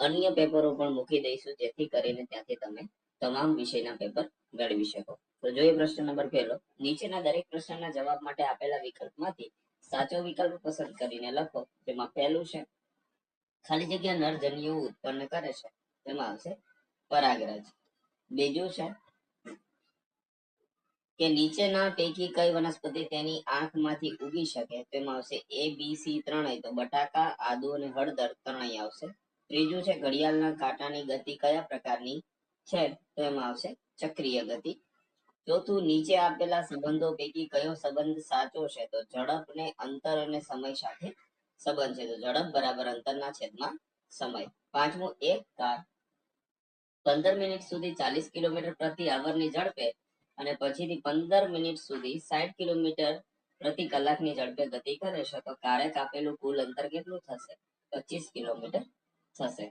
અન્ય પેપરો પણ મૂકી દઈશું, જેથી કરીને ત્યાંથી તમે તમામ વિષયના પેપર મેળવી શકો. તો જોઈએ પ્રશ્ન નંબર પહેલો. નીચેના દરેક પ્રશ્નના જવાબ માટે આપેલા વિકલ્પમાંથી સાચો વિકલ્પ પસંદ કરીને લખો. જેમાં પહેલું છે ખાલી જગ્યા નરજન્યુઓ ઉત્પન્ન કરે છે. તેમાં આવશે પરાગરજ. બીજું છે કે નીચેના પૈકી કઈ વનસ્પતિ તેની આંખમાંથી ઉગી શકે? તેમાં આવશે એ બી સી ત્રણેય. તો બટાકા, આદુ અને હળદર ત્રણેય આવશે. ત્રીજું છે ઘડિયાળના કાંટાની ગતિ કયા પ્રકારની છે? તો એમાં આવશે ચક્રીય ગતિ. ચોથું, નીચે આપેલા સંબંધો પૈકી કયો સંબંધ સાચો છે? તો ઝડપ ને અંતર અને સમય સાથે સંબંધ છે. તો ઝડપ બરાબર અંતરના છેદમાં સમય. પાંચમું, એક કાર પંદર મિનિટ સુધી ચાલીસ કિલોમીટર પ્રતિ આવરની ઝડપે અને પછીથી પંદર મિનિટ સુધી સાઠ કિલોમીટર પ્રતિ કલાકની ઝડપે ગતિ કરે છે. તો કારે કાપેલું કુલ અંતર કેટલું થશે? પચીસ કિલોમીટર થશે.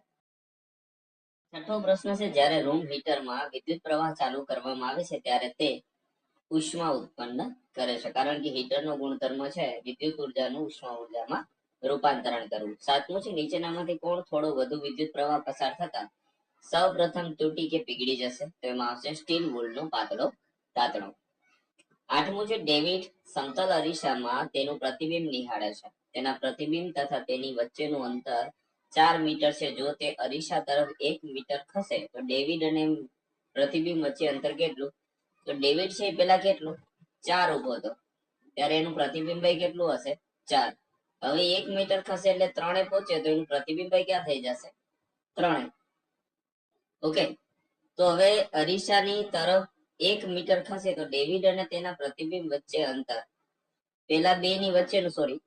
છઠ્ઠો પ્રશ્ન છે, જ્યારે રૂમ હીટરમાં વિદ્યુત પ્રવાહ ચાલુ કરવામાં આવે છે, ત્યારે તે ઉષ્મા ઉત્પન્ન કરે છે. કારણ કે હીટરનો ગુણધર્મ છે, વિદ્યુત ઉર્જાનું ઉષ્મા ઉર્જામાં રૂપાંતરણ કરવું સાતમું છે, નીચેનામાંથી કોણ થોડો વધુ વિદ્યુત પ્રવાહ પસાર થતા સૌ તૂટી કે પીગળી જશે, તો એમાં આવશે સ્ટીલ વૂલનો પાતળો તાતણો આઠમું છે, ડેવિડ સમતલ અરીસામાં તેનું પ્રતિબિંબ નિહાળે છે. તેના પ્રતિબિંબ તથા તેની વચ્ચેનું અંતર ચાર મીટર છે. જો તે અરીસા તરફ એક મીટર ખસે, તો ડેવિડ અને પ્રતિબિંબ વચ્ચે અંતર કેટલું? તો ડેવિડ છે એ પેલા કેટલું? ચાર ઊભો હતો. ત્યારે એનું પ્રતિબિંબ કેટલું હશે? ચાર. હવે એક મીટર ખસે એટલે ત્રણે પહોંચે તો એનું પ્રતિબિંબ ક્યાં થઈ જશે? ત્રણે. ઓકે તો હવે અરીસાની તરફ એક મીટર ખસે તો ડેવિડ અને તેના પ્રતિબિંબ વચ્ચે અંતર. પેલા બે ની વચ્ચેનું સોરી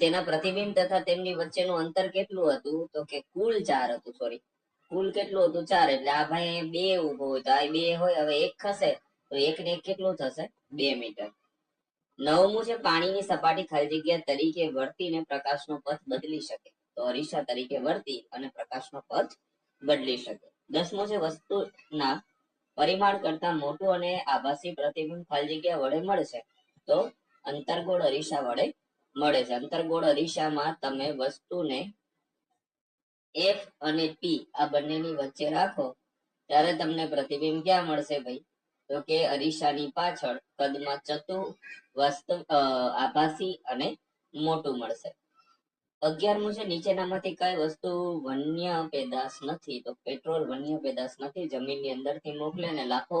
તેના પ્રતિબિંબ તથા તેમની વચ્ચેનું અંતર કેટલું હતું? તો કે કુલ ચાર હતું સોરી કુલ કેટલું હતું? ચાર. એટલે આ ભાઈ બે ઊભો હોય તો આ બે હોય, હવે એક ખસે તો એક ને એક કેટલું થશે? બે મીટર નવમું છે, પાણીની સપાટી ખાલી જગ્યા તરીકે વર્તીને પ્રકાશનો પથ બદલી શકે. તો અરીસા તરીકે વર્તી અને પ્રકાશનો પથ બદલી શકે. દસમું છે, વસ્તુના પરિમાણ કરતા મોટું અને આભાસી પ્રતિબિંબ ખાલી જગ્યા વડે મળશે તો અંતરગોળ અરીસા વડે મળે છે. અંતરગોળ અરીસામાં તમે વસ્તુને એફ અને પી આ બંનેની વચ્ચે રાખો, ત્યારે તમને પ્રતિબિંબ ક્યાં મળશે ભાઈ? તો કે અરીસાની પાછળ કદમાં ચતુ વસ્તુ આભાસી અને મોટું મળશે. અગિયારમું છે નીચેનામાંથી કઈ વસ્તુ વન્ય પેદાશ નથી, તો પેટ્રોલ વન્ય પેદાશ નથી, જમીનની અંદરથી મોકલે અને લાખો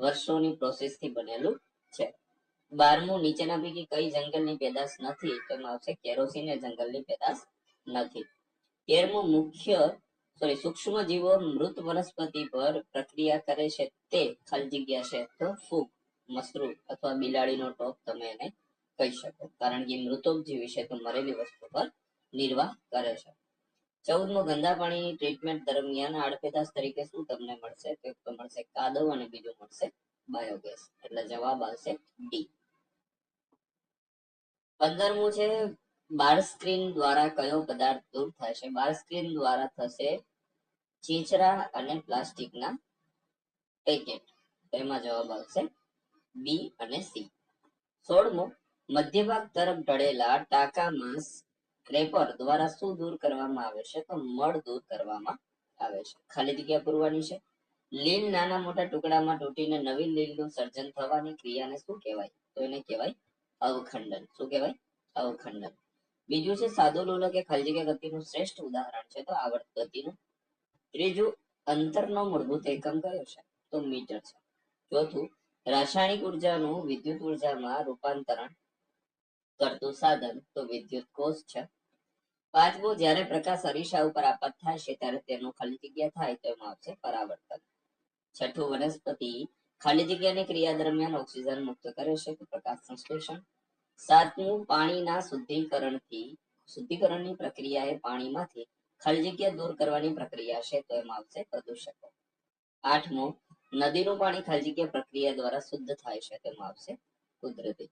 વર્ષોની પ્રોસેસથી બનેલું છે. બારમું નીચેના પૈકી કઈ જંગલની પેદાશ નથી, તો એમાં આવશે કેરોસીન જંગલની પેદાશ નથી. તેરમું, મુખ્ય સોરી સૂક્ષ્મ જીવો મૃત વનસ્પતિ પર પ્રક્રિયા કરે છે તે ખાલી જગ્યા છે. તો ફૂગ. મસરૂ અથવા બિલાડીનો ટોપ તમે એને કહી શકો. કારણ કે મૃતોપજીવી વિશે તો મરેલી વસ્તુ પર નિર્વાહ કરે છે. ચૌદમો, ગંદા પાણીની ટ્રીટમેન્ટ દરમિયાન આડપેદાશ તરીકે શું તમને મળશે? તો એક તો મળશે કાદવ અને બીજું મળશે બાયોગેસ એટલે જવાબ આવશે ડી પંદરમું છે બાર સ્ક્રીન દ્વારા કયો પદાર્થ દૂર થશે બાર સ્ક્રીન દ્વારા થશે ચીંચરા અને પ્લાસ્ટિકના પેકેટ. તેમાં જવાબ આવશે બી અને સી. સોળમો, મધ્યભાગ તરફ ઢળેલા ટાંકામાં સ્ક્રેપર દ્વારા શું દૂર કરવામાં આવે છે? તો મળ દૂર કરવામાં આવે છે. ખાલી જગ્યા પૂરવાની છે. લીલ નાના મોટા ટુકડામાં તૂટીને નવી લીલનું સર્જન થવાની ક્રિયાને શું કહેવાય? તો એને કહેવાય અવખંડન. શું કહેવાય? અવખંડન. બીજું છે, સાદો લોલક એ ખાલી જગ્યા ગતિનું શ્રેષ્ઠ ઉદાહરણ છે. તો આવર્ત ગતિનું. ત્રીજું, અંતરનો મૂળભૂત એકમ કયો છે? તો મીટર છે. ચોથું રાસાયણિક ઉર્જાનું વિદ્યુત ઉર્જામાં રૂપાંતરણ કરતું સાધન તો વિદ્યુત કોષ છે. પાંચમું જ્યારે પ્રકાશ અરીસા ઉપર આપત છે, ત્યારે તેનું ખાલી જગ્યા થાય તો એમાં આવશે પરાવર્તન છઠ્ઠું વનસ્પતિ ખાલી જગ્યાની ક્રિયા દરમિયાન ઓક્સિજન મુક્ત કરે છે કે પ્રકાશ સંશ્લેષણ? સાતમું, પાણીના શુદ્ધિકરણથી, શુદ્ધિકરણની પ્રક્રિયા એ પાણીમાંથી ખાલી જગ્યા દૂર કરવાની પ્રક્રિયા છે તો એમાં આવશે પ્રદૂષકો. આઠમું નદીનું પાણી ખાલી જગ્યા પ્રક્રિયા દ્વારા શુદ્ધ થાય છે તેમાં આવશે કુદરતી.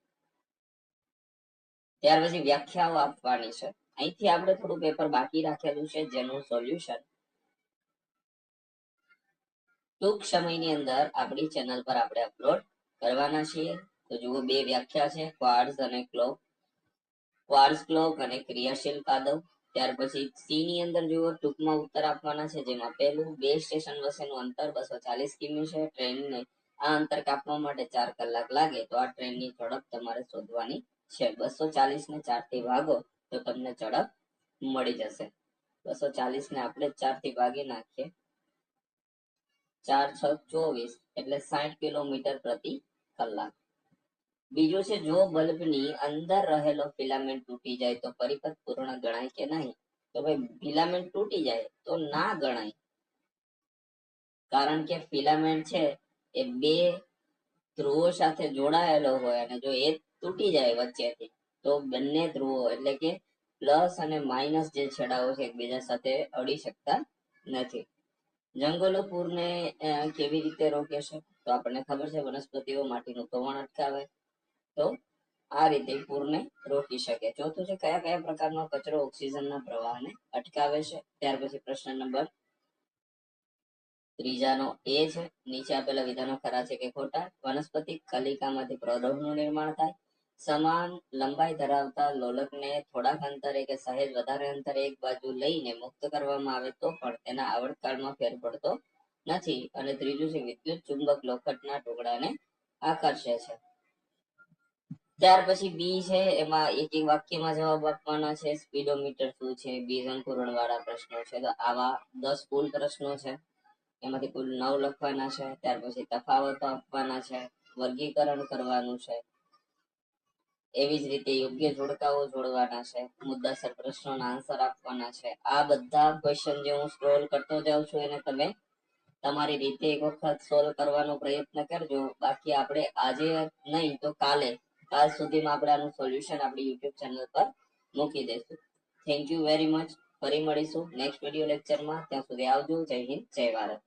ત્યાર પછી વ્યાખ્યાઓ આપવાની છે. અહીંથી આપણે થોડું પેપર બાકી રાખેલું છે, જેનું સોલ્યુશન ટૂંક સમયની અંદર આપણી ચેનલ પર આપણે અપલોડ કરવાના છીએ. તો જુઓ, બે વ્યાખ્યા છે ક્વાર્સ અને ક્લોક ક્વાર્સ ક્લોક અને ક્રિયાશીલ કાદવ. ત્યાર પછી સી ની અંદર જુઓ, ટૂંકમાં ઉત્તર આપવાના છે, જેમાં પહેલું બે સ્ટેશન વચ્ચેનું અંતર બસો ચાલીસ કિમી છે. ટ્રેનને આ અંતર કાપવા માટે ચાર કલાક લાગે, તો આ ટ્રેનની ઝડપ તમારે શોધવાની છે. બસો ચાલીસ ને ચારથી ભાગો, તો તમને ઝડપ મળી જશે. બસો ચાલીસ ને આપણે ચારથી ભાગી નાખીએ. ચાર છ ચોવીસ, એટલે સાઠ કિલોમીટર પ્રતિ કલાક. બીજું છે, જો બલ્બની અંદર રહેલો ફિલામેન્ટ તૂટી જાય તો પરિપથ પૂર્ણ ગણાય કે નહીં? તો ભાઈ, ફિલામેન્ટ તૂટી જાય તો ના ગણાય. કારણ કે ફિલામેન્ટ છે, એ બે ધ્રુવો સાથે જોડાયેલો હોય અને જો એ તૂટી જાય વચ્ચેથી, તો બંને ધ્રુવો એટલે કે પ્લસ અને માઇનસ જે છેડાઓ છે, એકબીજા સાથે અડી શકતા નથી. જંગલો પૂરને કેવી રીતે રોકે છે? તો આપણને ખબર છે, વનસ્પતિઓ માટીનું ધોવાણ અટકાવે તો આ રીતે પૂરને રોકી શકે. ચોથું છે કયા કયા પ્રકારનો કચરો ઓક્સિજનના પ્રવાહને અટકાવે છે? ત્યાર પછી પ્રશ્ન નંબર ત્રીજાનો એ છે, નીચે આપેલા વિધાનો ખરા છે કે ખોટા? વનસ્પતિ કલિકામાંથી પ્રૌઢનું નિર્માણ થાય. સમાન લંબાઈ ધરાવતા લોલકને થોડાક અંતરે કે સહેજ વધારે અંતરે એક બાજુ લઈને મુક્ત કરવામાં આવે તો પણ તેના આવર્તકાળમાં ફેર પડતો નથી. અને ત્રીજું છે વિદ્યુત ચુંબક લોખંડના ટુકડાને આકર્ષે છે. ત્યાર પછી બી છે, એમાં એક એક વાક્યમાં જવાબ આપવાના છે સ્પીડોમીટર શું છે બીજ અંકુરણ વાળા પ્રશ્નો છે, તો આવા દસ કુલ પ્રશ્નો છે. એમાંથી કુલ નવ લખવાના છે, ત્યાર પછી તફાવતો આપવાના છે, વર્ગીકરણ કરવાનું છે. એવી જ રીતે યોગ્ય જોડકાઓ જોડવાના છે, મુદ્દાસર પ્રશ્નોના આન્સર આપવાના છે. આ બધા ક્વેશ્ચન જે હું સ્ક્રોલ કરતો જાઉં છું, એને તમે તમારી રીતે એક વખત સોલ્વ કરવાનો પ્રયત્ન કરજો. બાકી આપણે આજે નહીં, તો કાલે કાલ સુધીમાં આપણે આનું સોલ્યુશન આપણી યુટ્યુબ ચેનલ પર મૂકી દઈશું. થેન્ક યુ વેરી મચ ફરી મળીશું નેક્સ્ટ વીડિયો લેક્ચરમાં ત્યાં સુધી આવજો. જય હિન્દ, જય ભારત.